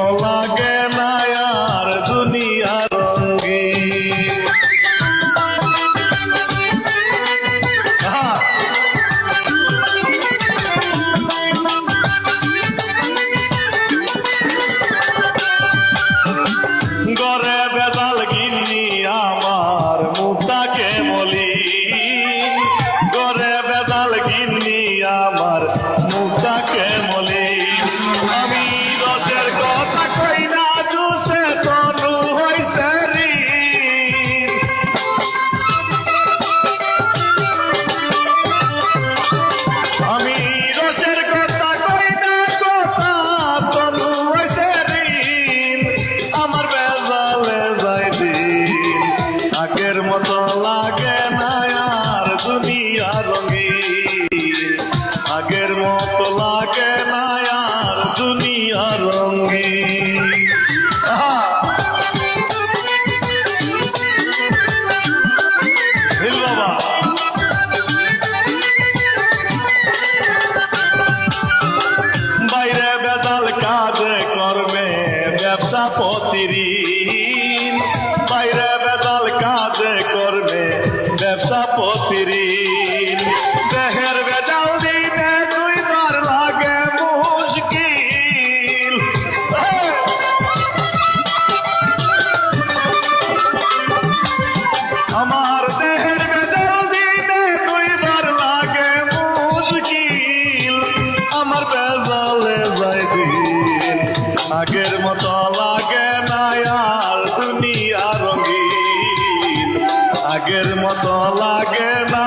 all ব্যবসা পতিরিন বাইরে বেদাল কাজে করবে ব্যবসা পতি আগের মতো লাগে না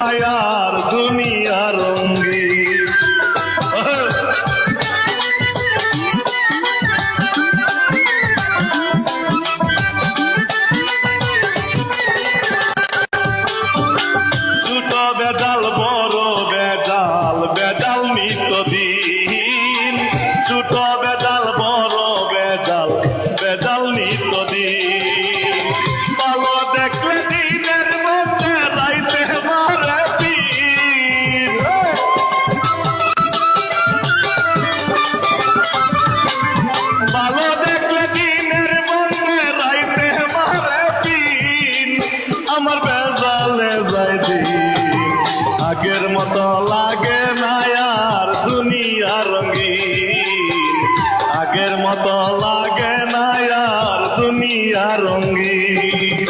রঙিন আগের মতো লাগে না আর দুনিয়া রঙিন।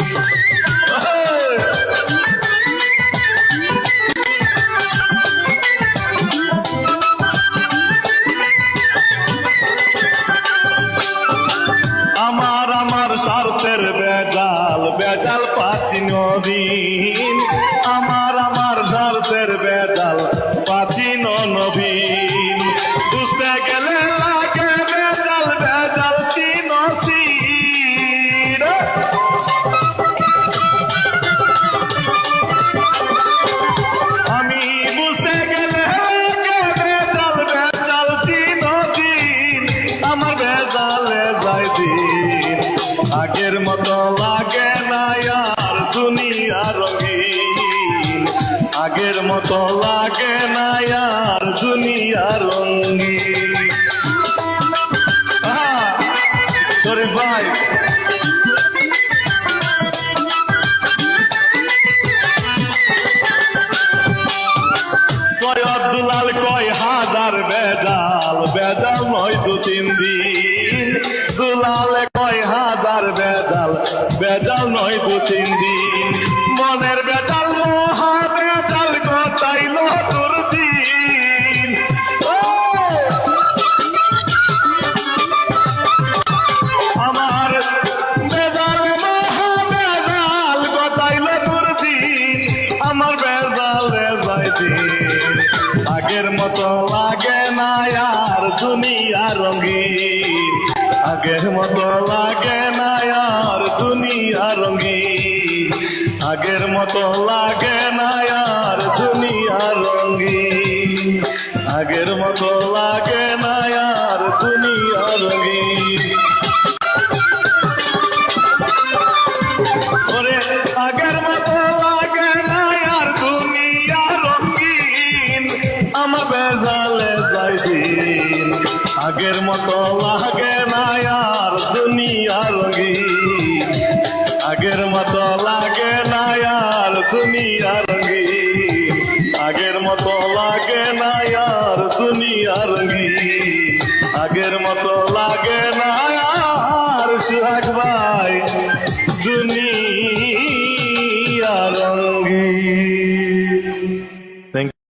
আমার আমার স্বার্থের বেজাল বেজাল পাচ্ছি নদীন আমার আগের মতো লাগে না আর দুনিয়া রঙ্গি তোরে ভাই। দুলাল কয়, হাজার বেজাল বেজাল নয় দু তিন দিন। দুলাল কয়, হাজার বেজাল বেজাল নয় দু তিন দিন। মতো লাগে না আর দুনিয়া রঙিন। আগের মতো লাগে না আর দুনিয়া রঙিন। আগের মতো লাগে না আর দুনিয়া রঙিন। আগের মতো লাগে না আর দুনিয়া রঙিন। আগের মতো লাগে না আর সুহাগ ভাই। দুনিয়া